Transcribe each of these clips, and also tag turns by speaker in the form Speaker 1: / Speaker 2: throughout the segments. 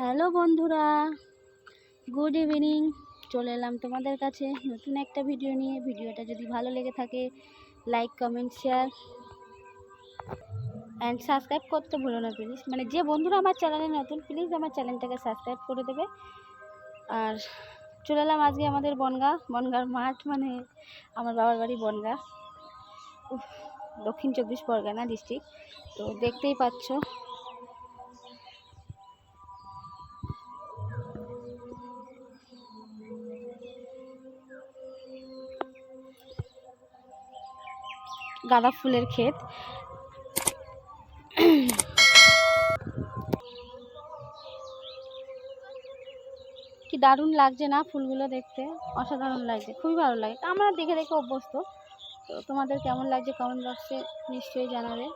Speaker 1: Hello বন্ধুরা, good evening. চলে এলাম তোমাদের কাছে নতুন একটা ভিডিও নিয়ে। ভিডিওটা যদি ভালো লেগে থাকে, like, comment, share and subscribe করতে ভুলো না প্লিজ মানে যে বন্ধুরা আমার চ্যানেলে নতুন প্লিজ আমার চ্যানেলটাকে সাবস্ক্রাইব করে দেবে। আর চলে এলাম আজকে আমাদের বনগা। বনগার মাঠ মানে আমার বাবার বাড়ি বনগা। দক্ষিণ চব্বিশ পরগনা ডিস্ট্রিক্ট তো দেখতেই পাচ্ছ। গাঁদা ফুলের ক্ষেত। কি দারুণ লাগছে না ফুলগুলো দেখতে? অসাধারণ লাগছে, খুবই ভালো লাগে। আমরা দেখে দেখে অভ্যস্ত। তো তোমাদের কেমন লাগছে কমেন্ট বক্সে নিশ্চয়ই জানাবে।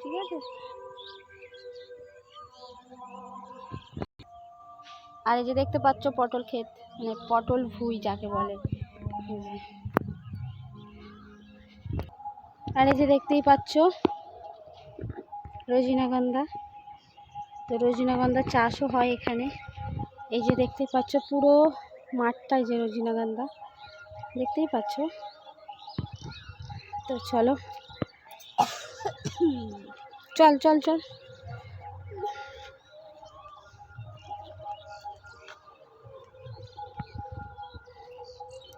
Speaker 1: ঠিক আছে? আর এই যে দেখতে পাচ্ছ পটল ক্ষেত মানে পটল ভুই যাকে বলে। আর এই যে দেখতেই পাচ্ছ রজনীগন্ধা। তো রজনীগন্ধা চাষও হয় এখানে। এই যে দেখতেই পাচ্ছ পুরো মাঠটাই যে রজনীগন্ধা। দেখতেই পাচ্ছ? তো চলো। চল চল চল।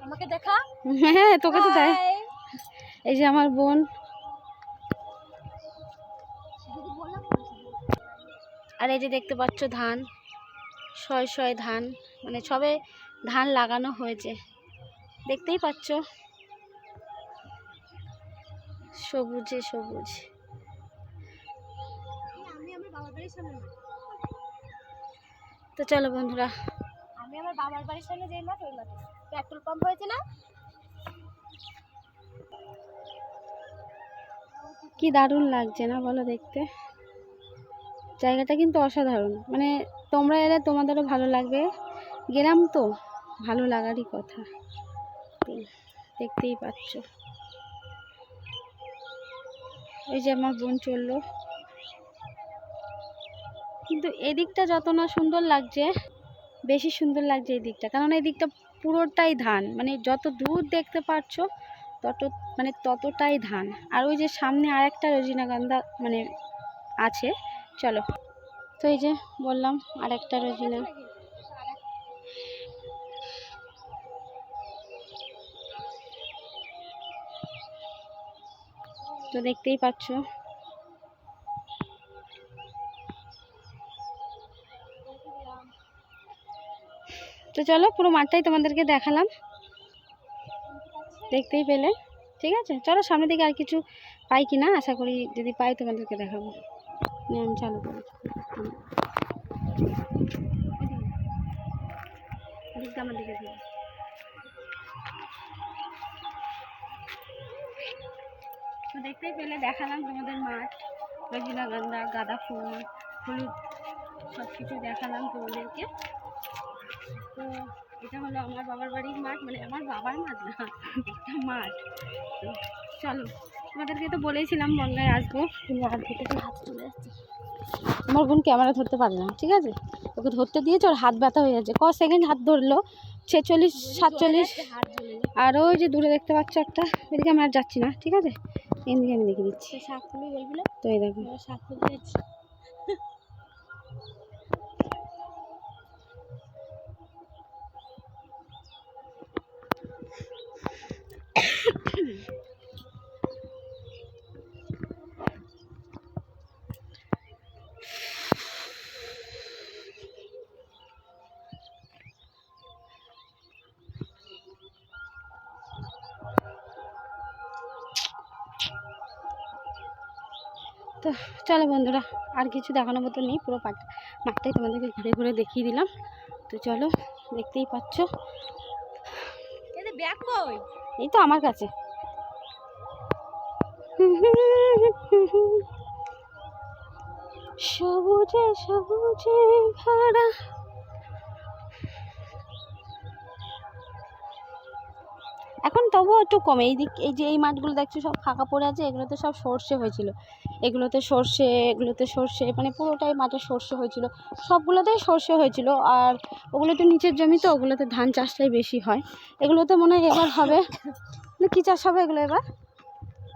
Speaker 2: আমাকে দেখা।
Speaker 1: হ্যাঁ তোকে তো তাই এই যে আমার বোন। আর এই যে দেখতে পাচ্ছ ধান, শয় শয় ধান মানে সবে ধান লাগানো হয়েছে। দেখতেই পাচ্ছ। সবুজে সবুজ। তো চলো বন্ধুরা।
Speaker 2: আমি আমার বাবার বাড়ির সামনে যে মাঠ, ওই মাঠে। পেট্রোল পাম্প হয়েছে না?
Speaker 1: কি দারুণ লাগছে না বলো দেখতে? জায়গাটা কিন্তু অসাধারণ। মানে তোমরা এলে তোমাদেরও ভালো লাগবে। গেলাম তো, ভালো লাগারই কথা। দেখতেই পাচ্ছ। ওই যে আমার বোন চলল। কিন্তু এদিকটা যত না সুন্দর লাগছে, বেশি সুন্দর লাগছে এই দিকটা কারণ এই দিকটা পুরোটাই ধান। মানে যত দূর দেখতে পাচ্ছ তত মানে ততটাই ধান। আর ওই যে সামনে আর একটা রজনীগন্ধা মানে আছে। চলো। তো এই যে বললাম আর একটা রজনী। তো দেখতেই পাচ্ছ। তো চলো, পুরো মাঠটাই তোমাদেরকে দেখালাম। দেখতেই পেলে। ঠিক আছে? চলো সামনের দিকে আর কিছু পাই কি না? আশা করি যদি পাই তোমাদেরকে দেখাবো। আমি চালু। করি তো দেখতেই পেলে, দেখালাম তোমাদের মাঠ। রজনীগন্ধা, গাঁদা ফুল, হলুদ সব কিছু দেখালাম তোমাদেরকে। তো এটা হলো আমার বাবার বাড়ির মাঠ মানে আমার বাবার মাঠ না একটা মাঠ। চলো তোমাদেরকে তো বলেইছিলাম বন্যায় আসব। কিন্তু হাত ধরতে হাত চলে যাচ্ছে আমার বোন ক্যামেরা ধরতে পারে না ঠিক আছে? ওকে ধরতে দিয়েছে ওর হাত ব্যথা হয়ে যাচ্ছে ক সেকেন্ড হাত ধরলো? ছেচল্লিশ সাতচল্লিশ।
Speaker 2: হাত জ্বলে যায়
Speaker 1: আর ওই যে দূরে দেখতে পাচ্ছ একটা এদিকে আমি আর যাচ্ছি না ঠিক আছে? এদিকে আমি দেখে দিচ্ছি।
Speaker 2: শাক
Speaker 1: তো এই দেখো।
Speaker 2: শাক
Speaker 1: তো চলো বন্ধুরা আর কিছু দেখানোর মতো নেই পুরো পাট মাঠটাই তোমাদেরকে ঘুরে ঘুরে দেখিয়ে দিলাম। তো চলো দেখতেই পাচ্ছ। এই তো আমার কাছে। সবুজে সবুজে ভরা এখন তবুও একটু কমে। এই দিক এই যে এই মাঠগুলো দেখছ সব ফাঁকা পড়ে আছে এগুলোতে সব সর্ষে হয়েছিল। এগুলোতে সর্ষে এগুলোতে সর্ষে মানে পুরোটাই মাঠে সর্ষে হয়েছিল। সবগুলোতেই সর্ষে হয়েছিল। আর ওগুলো তো নিচের জমি তো ওগুলোতে ধান চাষটাই বেশি হয়। এগুলোতে মনে হয় এবার হবে। মানে কী চাষ হবে এগুলো এবার?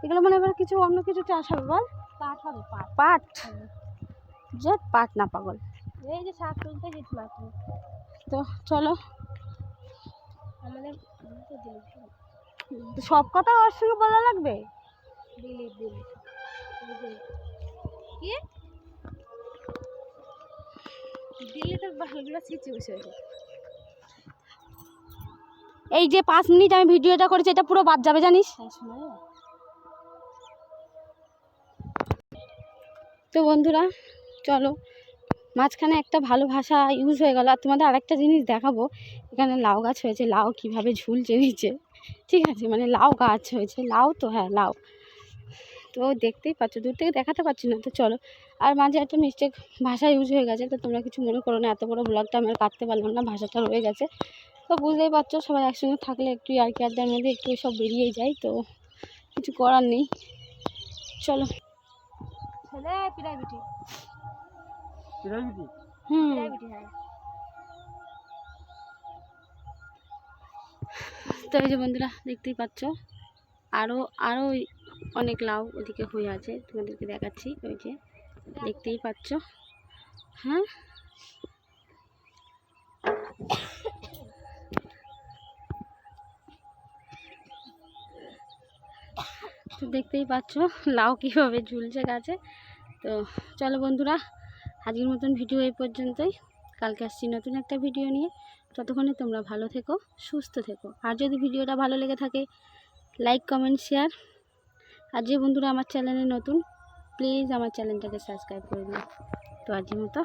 Speaker 1: এগুলো মানে এবার কিছু অন্য কিছু চাষ হবে বল।
Speaker 2: পাট হবে পাট।
Speaker 1: পাট? যে পাট না পাগল।
Speaker 2: এই যে শাক তুলতে
Speaker 1: তো চলো।
Speaker 2: আমাদের তো
Speaker 1: সব কথা ওর সঙ্গে বলা লাগবে?
Speaker 2: দিলীপ দিলীপ কি? দিল্লিতে বালগুলো ছিঁচে বসে
Speaker 1: এই যে পাঁচ মিনিট আমি ভিডিওটা করেছি এটা পুরো বাদ যাবে জানিস?
Speaker 2: হ্যাঁ
Speaker 1: তো বন্ধুরা চলো। মাঝখানে একটা ভালো ভাষা ইউজ হয়ে গেল। আর তোমাদের আরেকটা জিনিস দেখাবো। এখানে লাউ গাছ হয়েছে। লাউ কীভাবে ঝুলছে নিচে। ঠিক আছে? মানে লাউ গাছ হয়েছে। লাউ তো হ্যাঁ লাউ। তো দেখতেই পাচ্ছ, দূর থেকে দেখাতে পারছি না। তো চলো, আর মাঝে একটা মিস্টেক ভাষা ইউজ হয়ে গেছে। তো তোমরা কিছু মনে করো না, এত বড় ব্লগটা আমি কাটতে পারলাম না, ভাষাটা রয়ে গেছে। তো বুঝতেই পারছ, সবাই একসঙ্গে থাকলে একটু আর কি আড্ডার মধ্যে একটু সব বেরিয়ে যায়। তো কিছু করার নেই। চলো।
Speaker 2: ছেলে পিড়াই
Speaker 1: হুম।
Speaker 2: হ্যাঁ।
Speaker 1: তো এই যে বন্ধুরা দেখতেই পাচ্ছ আরও আরও অনেক লাউ ওদিকে হয়ে আছে তোমাদেরকে দেখাচ্ছি ওই যে দেখতেই পাচ্ছ হ্যাঁ। তো দেখতেই পাচ্ছ লাউ কীভাবে ঝুলছে গাছে তো চলো বন্ধুরা আজকের মতন ভিডিও এই পর্যন্তই। কালকে আসছি নতুন একটা ভিডিও নিয়ে। ততক্ষণে তোমরা ভালো থেকো, সুস্থ থেকো। আর যদি ভিডিওটা ভালো লেগে থাকে লাইক কমেন্ট শেয়ার আর যে বন্ধুরা আমার চ্যানেলে নতুন প্লিজ আমার চ্যানেলটাকে সাবস্ক্রাইব করে দিও। তো আজকের মতো